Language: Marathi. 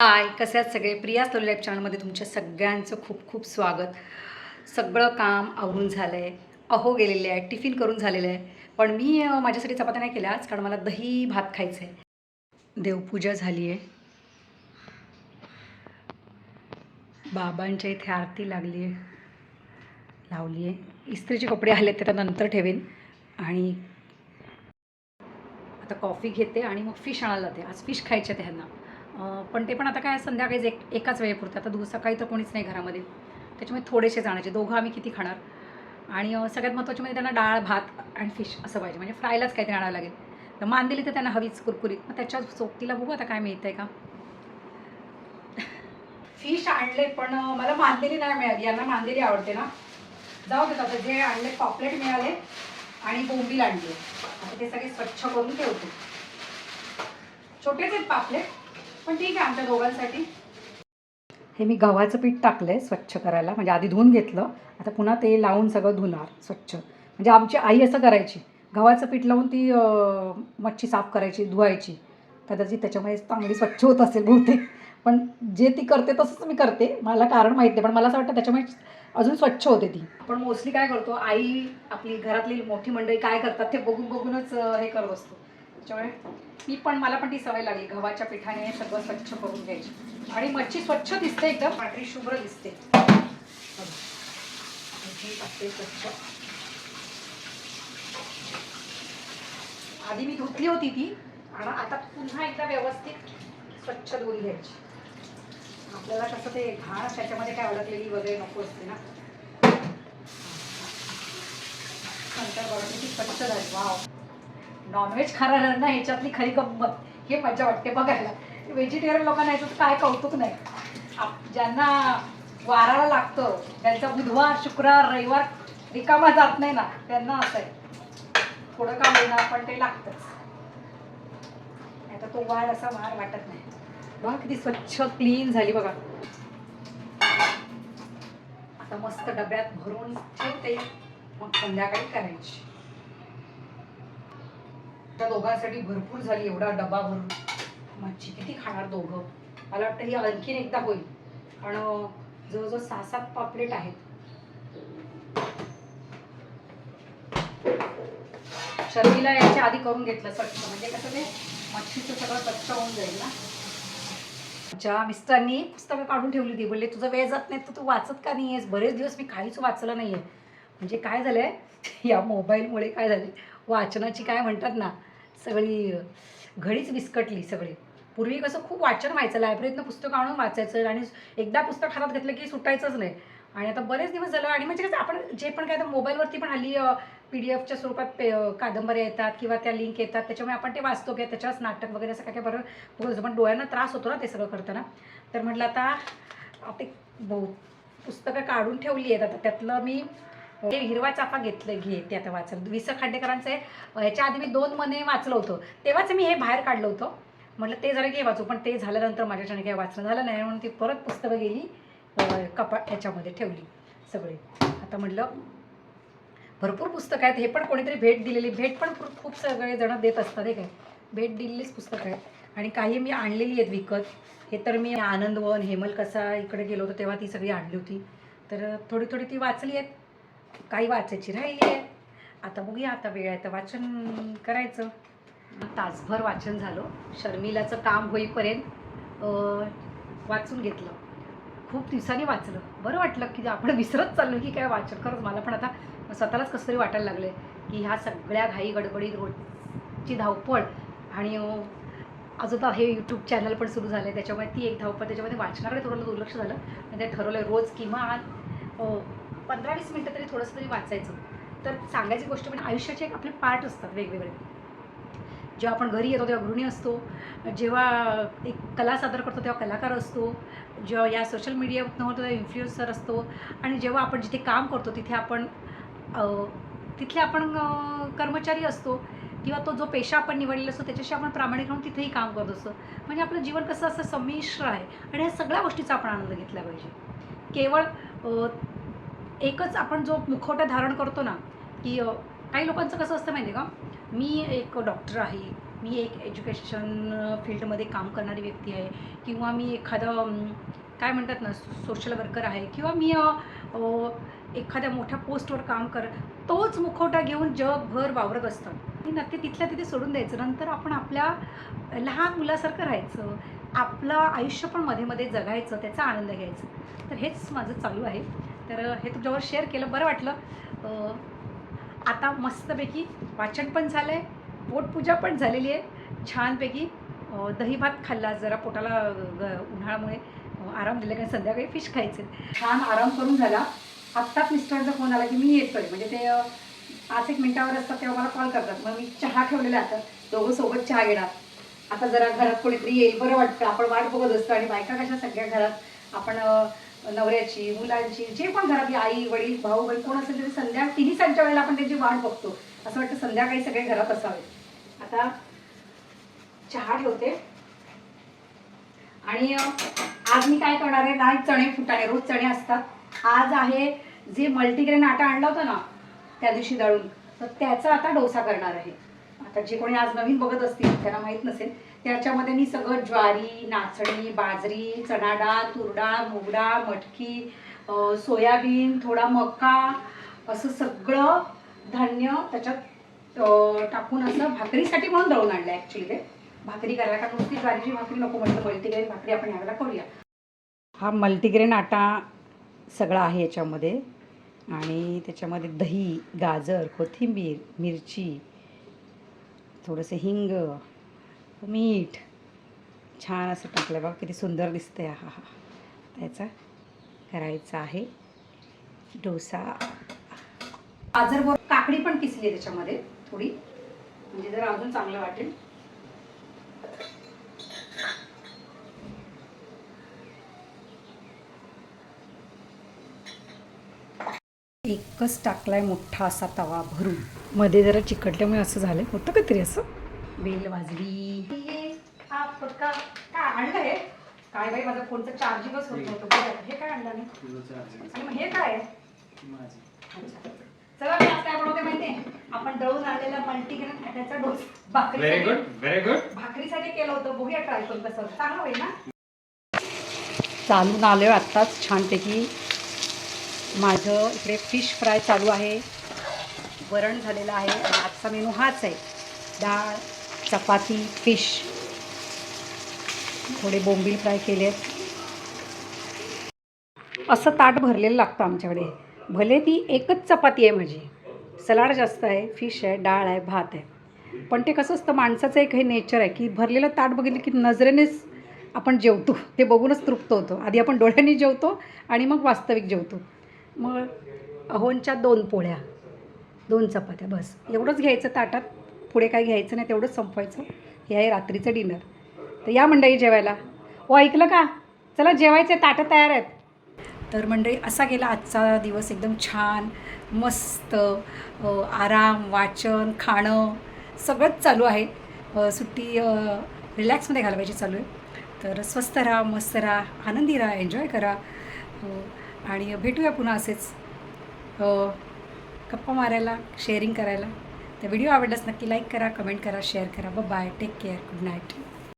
हाय कसे आहेत सगळे? प्रिया स्टोरी लाईफ चॅनलमध्ये तुमच्या सगळ्यांचं खूप खूप स्वागत. सगळं काम आवरून झालं आहे अहो गेलेले आहे टिफिन करून झालेलं आहे. पण मी माझ्यासाठी चपात्या नाही केल्या आज कारण मला दही भात खायचं आहे देवपूजा झाली आहे. बाबांच्या इथे आरती लागली आहे. लावली आहे. इस्त्रीचे कपडे आले ते आता नंतर ठेवेन. आणि आता कॉफी घेते आणि मग फिश आणायला जाते. आज फिश खायचे त्यांना पण ते पण आता काय संध्याकाळीच एक एकाच वेळेपुरतं. आता दु सकाळी तर कोणीच नाही घरामध्ये. त्याच्यामुळे थोडेसे जाण्याचे. दोघं आम्ही किती खाणार? आणि सगळ्यात महत्त्वाचे म्हणजे त्यांना डाळ भात आणि फिश असं पाहिजे. म्हणजे फ्रायलाच काहीतरी आणावं लागेल. तर मान दिली तर त्यांना हवीच कुरकुरीत. मग त्याच्या सोबतीला बघू आता काय मिळतंय का. फिश आणले पण मला मांदेली नाही मिळाली. यांना मांदेली आवडते ना. जाऊ देत आता. जे आणले पॉपलेट मिळाले आणि बोंबील आणले. आता ते सगळे स्वच्छ करून ठेवते. छोटेच आहेत पापलेट. पण ठीक आहे आमच्या दोघांसाठी. हे मी गव्हाचं पीठ टाकलंय स्वच्छ करायला. म्हणजे आधी धुवून घेतलं. आता पुन्हा ते लावून सगळं धुणार स्वच्छ. म्हणजे आमची आई असं करायची. गव्हाचं पीठ लावून ती मच्छी साफ करायची धुवायची. कदाचित त्याच्यामुळे चांगली स्वच्छ होत असेल बहुतेक. पण जे ती करते तसंच मी करते. मला कारण माहीत नाही. पण मला असं वाटतं त्याच्यामुळे अजून स्वच्छ होते ती. पण मोस्टली काय करतो? आई आपली घरातली मोठी मंडळी काय करतात ते बघून बघूनच हे करत असतो. त्याच्यामुळे मी पण मला पण ती सवय लागली. गव्हाच्या पिठाने सगळं स्वच्छ करून घ्यायची. आणि मच्छी स्वच्छ दिसते एकदम. पांढरी शुभ्र दिसते. स्वच्छ आधी मी धुतली होती ती आणि आता पुन्हा एकदा व्यवस्थित स्वच्छ धुवून घ्यायची. आपल्याला कसं ते घाण त्याच्यामध्ये काय अडकलेली वगैरे नको असते ना. नंतर बघा किती स्वच्छ झाली. वाव. नॉनव्हेज खाणाऱ्यांना ह्याच्यातली खरी गंमत. हे मजा वाटते बघायला. व्हेजिटेरियन लोकांना ह्याचं काय कौतुक नाही. आप- ज्यांना वाराला लागतं त्यांचा बुधवार शुक्रवार रविवार रिकामा जात नाही ना त्यांना असं आहे. थोडं का होईना पण ते लागतंच. आता तो वार असा वार वाटत नाही. बघा किती स्वच्छ क्लीन झाली बघा. आता मस्त डब्यात भरून ठेवते. मग संध्याकाळी करायची. त्या दोघांसाठी भरपूर झाली एवढा डबा भरून. मच्छी किती खाणार दोघं? मला वाटतं ही आणखीन एकदा होईल. कारण जवळजवळ सहा सात पापलेट आहेत. शर्मीला याच्या आधी करून घेतलं स्वच्छ म्हणजे कसं ते मच्छीचं सगळं स्वच्छ होऊन जाईल ना? आमच्या मिस्टरांनी पुस्तकं काढून ठेवली होती बोलले तुझं वेळ जात नाही तर तू वाचत का नाही आहेस बरेच दिवस मी काहीच वाचलं नाही आहे म्हणजे काय झालं आहे या मोबाईलमुळे काय झाले वाचनाची काय म्हणतात ना सगळी घडीच विस्कटली सगळी. पूर्वी कसं खूप वाचन व्हायचं लायब्ररीतनं पुस्तक आणून वाचायचं आणि एकदा पुस्तक हातात घेतलं की सुटायचंच नाही. आणि आता बरेच दिवस झालं आणि म्हणजे कसं आपण जे पण काय तर मोबाईलवरती पण हल्ली पी डी एफच्या स्वरूपात पे कादंबऱ्या येतात किंवा त्या लिंक येतात त्याच्यामुळे आपण ते वाचतो किंवा त्याच्यावरच नाटक वगैरे असं काय काय बरं बोलतो पण डोळ्यांना त्रास होतो ना ते सगळं करताना. तर म्हटलं आता ते बहु पुस्तकं काढून ठेवली आहेत. आता त्यातलं मी हे हिरवा चाफा घेतलं घे ते आता वाचलं. वि स खांडेकरांचं ह्याच्या आधी मी दोन मने वाचलं होतं. तेव्हाच मी हे बाहेर काढलं होतं. म्हटलं ते जरा घे वाचू पण ते झाल्यानंतर माझ्याच्याने काही वाचणं झालं नाही म्हणून ती परत पुस्तकं गेली कपा ह्याच्यामध्ये ठेवली सगळे. आता म्हटलं भरपूर पुस्तकं आहेत. हे पण कोणीतरी भेट दिलेली भेट पण खूप खूप सगळे जण देत असतात हे काय? भेट दिलेलीच पुस्तकं आहेत. आणि काही मी आणलेली आहेत विकत. हे तर मी आनंदवन हेमल कसा इकडे गेलो होतो तेव्हा ती सगळी आणली होती. तर थोडी थोडी ती वाचली आहेत. काही वाचायची राहिली आहे आता बघूया आता वेळ आहे तर वाचन करायचं. तासभर वाचन झालं. शर्मिलाचं काम होईपर्यंत वाचून घेतलं. खूप दिवसांनी वाचलं. बरं वाटलं की आपण विसरत चाललो की काय वाचन? खरंच मला पण आता स्वतःलाच कसं तरी वाटायला लागलं आहे की ह्या सगळ्या घाई गडबडी रोजची धावपळ आणि अं, अजून तर हे यूट्यूब चॅनल पण सुरू झालं आहे त्याच्यामुळे ती एक धावपळ त्याच्यामध्ये वाचनाकडे थोडं दुर्लक्ष झालं. आणि ते ठरवलं रोज किमान पंधरा वीस मिनटं तरी थोडंसं तरी वाचायचं. तर सांगायची गोष्ट म्हणजे आयुष्याचे एक आपले पार्ट असतात वेगवेगळे. जेव्हा आपण घरी येतो तेव्हा गृहिणी असतो जेव्हा एक कला सादर करतो तेव्हा कलाकार असतो जेव्हा या सोशल मीडियावर होतो तेव्हा इन्फ्लुएन्सर असतो आणि जेव्हा आपण जिथे काम करतो तिथे आपण तिथले आपण कर्मचारी असतो किंवा तो जो पेशा आपण निवडलेला असतो त्याच्याशी आपण प्रामाणिक राहून तिथेही काम करत असतो. म्हणजे आपलं जीवन कसं असं संमिश्र आहे आणि ह्या सगळ्या गोष्टीचा आपण आनंद घेतला पाहिजे. केवळ एकच आपण जो मुखवटा धारण करतो ना की काही लोकांचं कसं असतं माहिती आहे का? मी एक डॉक्टर आहे मी एक एज्युकेशन फील्डमध्ये काम करणारी व्यक्ती आहे किंवा मी एखादं काय म्हणतात ना सोशल वर्कर आहे किंवा मी एखाद्या मोठ्या पोस्टवर काम कर तोच मुखवटा घेऊन जगभर वावरत असतं. आणि ना ते तिथल्या तिथे सोडून द्यायचं नंतर आपण आपल्या लहान मुलासारखं राहायचं आपलं आयुष्य पण मध्ये मध्ये जगायचं त्याचा आनंद घ्यायचा. तर हेच माझं चालू आहे. तर हे तुमच्यावर शेअर केलं बरं वाटलं. आता मस्तपैकी वाचन पण झालं आहे पोटपूजा पण झालेली आहे. छानपैकी दही भात खाल्ला जरा पोटाला ग- उन्हाळ्यामुळे. आराम दिला कारण संध्याकाळी फिश खायचे. छान आराम करून झाला. आत्ताच मिस्टरांचा फोन आला की मी येतोय. म्हणजे ते पाच एक मिनटावर असतात तेव्हा मला कॉल करतात. मग मी चहा ठेवलेला आता. दोघं सोबत चहा घेणार. आता जरा घरात कोणीतरी येईल बरं वाटतं. आपण वाट बघत असतो आणि बायका कशा सगळ्या घरात. आपण नवऱ्याची मुलांची जे पण घरातली आई वडील भाऊ बहीण कोण असेल तरी संध्या तिन्ही सांच्या वेळेला आपण त्यांची वाट बघतो. असं वाटतं संध्याकाळी सगळे घरात असावे. आता चहा ठेवते. आणि आज मी काय करणार आहे नाही चणे फुटाणे रोज चणे असतात. आज आहे जे मल्टीग्रेन आटा आणला होता ना त्या दिवशी दळून तर त्याचा आता डोसा करणार आहे. आता जे कोणी आज नवीन बघत असतील त्यांना माहीत नसेल त्याच्यामध्ये मी सगळं ज्वारी नाचणी बाजरी चणा डाळ तूर डाळ मूग डाळ मटकी सोयाबीन थोडा मका असं सगळं धान्य त्याच्यात टाकून असं भाकरीसाठी म्हणून दळून आणलं ॲक्च्युली ते. भाकरी करायला कारण नुसती ज्वारीची भाकरी नको म्हटलं मल्टीग्रेन भाकरी आपण यावेळेला करूया. हा मल्टीग्रेन आटा सगळा आहे याच्यामध्ये. आणि त्याच्यामध्ये दही गाजर कोथिंबीर मिरची थोडंसं हिंग मीठ छान असं टाकलं बघा किती सुंदर दिसतंय हा हा त्याचा करायचा आहे डोसा. गाजर वर काकडी पण किसली आहे त्याच्यामध्ये थोडी. म्हणजे जरा अजून चांगलं वाटेल. एकच टाकलाय मोठा असा तवा भरून. मध्ये जरा चिकटल्यामुळे असं झालंय. होतं का तरी असं? बेल वाजली आणलं हे? काय बाई माझा फोनचं चार्जिंगच होत नव्हतं. बघा, हे काय आणलं मी? आणि मग हे काय. चला मी आज काय बनवते माहितीये? आपण दळून आणलेला मल्टीग्रेन आट्याचा डोस व्हेरी भाकरी गुड व्हेरी गुड भाकरीसाठी केलं होतं. बघूया ट्राय करून कसं. चांगलं होईल ना? चालून आलोय आत्ताच. छानपैकी माझं इकडे फिश फ्राय चालू आहे. वरण झालेलं आहे आणि आजचा मेनू हाच आहे. डाळ चपाती फिश थोडे बोंबील फ्राय केले आहेत असं ताट भरलेलं लागतं आमच्याकडे. भले ती एकच चपाती आहे माझी. सलाड जास्त आहे फिश आहे डाळ आहे भात आहे. पण ते कसं असतं माणसाचं एक हे नेचर आहे की भरलेलं ताट बघितलं की नजरेनेच आपण जेवतो. ते बघूनच तृप्त होतो. आधी आपण डोळ्यांनी जेवतो आणि मग वास्तविक जेवतो. मग अहोनच्या दोन पोळ्या दोन चपात्या बस. एवढंच घ्यायचं ताटात. पुढे काय घ्यायचं नाही तेवढंच संपवायचं. हे आहे रात्रीचं डिनर तर या मंडळी जेवायला. ओ ऐकलं का? चला जेवायचे ताटं तयार आहेत. तर मंडळी असा गेला आजचा दिवस एकदम छान मस्त आराम वाचन खाणं सगळंच चालू आहे. सुट्टी रिलॅक्समध्ये घालवायची चालू आहे. तर स्वस्त राहा मस्त राहा आनंदी राहा एन्जॉय करा. आणि भेटूया पुन्हा असेच गप्पा मारायला शेअरिंग करायला. तर व्हिडिओ आवडल्यास नक्की लाईक करा कमेंट करा शेअर करा. ब bye take care good night